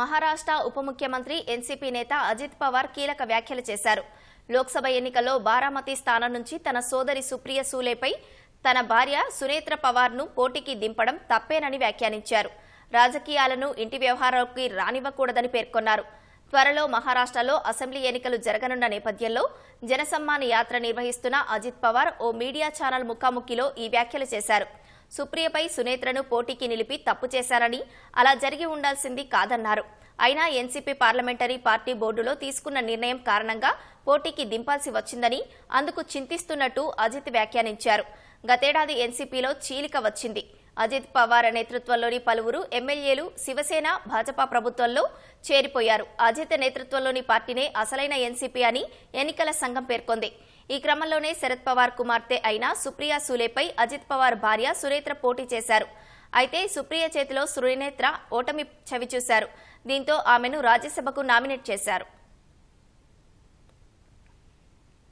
మహారాష్ట్ర ఉప ముఖ్యమంత్రి ఎన్సీపీ నేత అజిత్ పవార్ కీలక వ్యాఖ్యలు చేశారు. లోక్సభ ఎన్నికల్లో బారామతి స్థానం నుంచి తన సోదరి సుప్రియ సూలేపై తన భార్య సునేత్ర పవార్ను పోటీకి దింపడం తప్పేనని వ్యాఖ్యానించారు. రాజకీయాలను ఇంటి వ్యవహారాలకి రానివ్వకూడదని పేర్కొన్నారు. త్వరలో మహారాష్ట్రలో అసెంబ్లీ ఎన్నికలు జరగనున్న నేపథ్యంలో జనసమ్మాన్ యాత్ర నిర్వహిస్తున్న అజిత్ పవార్ ఓ మీడియా ఛానల్ ముఖాముఖిలో ఈ వ్యాఖ్యలు చేశారు. సుప్రియపై సునేత్రను పోటీకి నిలిపి తప్పు చేశారని అలా జరిగి ఉండాల్సింది కాదన్నారు. అయినా ఎన్సీపీ పార్లమెంటరీ పార్టీ బోర్డులో తీసుకున్న నిర్ణయం కారణంగా పోటీకి దింపాల్సి వచ్చిందని అందుకు చింతిస్తున్నట్టు అజిత్ వ్యాఖ్యానించారు. గతేడాది ఎన్సీపీలో చీలిక వచ్చింది. అజిత్ పవార్ నేతృత్వంలోని పలువురు ఎమ్మెల్యేలు శివసేన భాజపా ప్రభుత్వంలో చేరిపోయారు. అజిత్ నేతృత్వంలోని పార్టీనే అసలైన ఎన్సీపీ అని ఎన్నికల సంఘం పేర్కొంది. ఈ క్రమంలోనే శరద్ పవార్ కుమార్తె అయిన సుప్రియా సూలేపై అజిత్ పవార్ భార్య సురేత్ర పోటీ చేశారు. అయితే సుప్రియ చేతిలో సురేనేత్ర ఓటమి చవిచూశారు. దీంతో ఆమెను రాజ్యసభకు నామినేట్ చేశారు.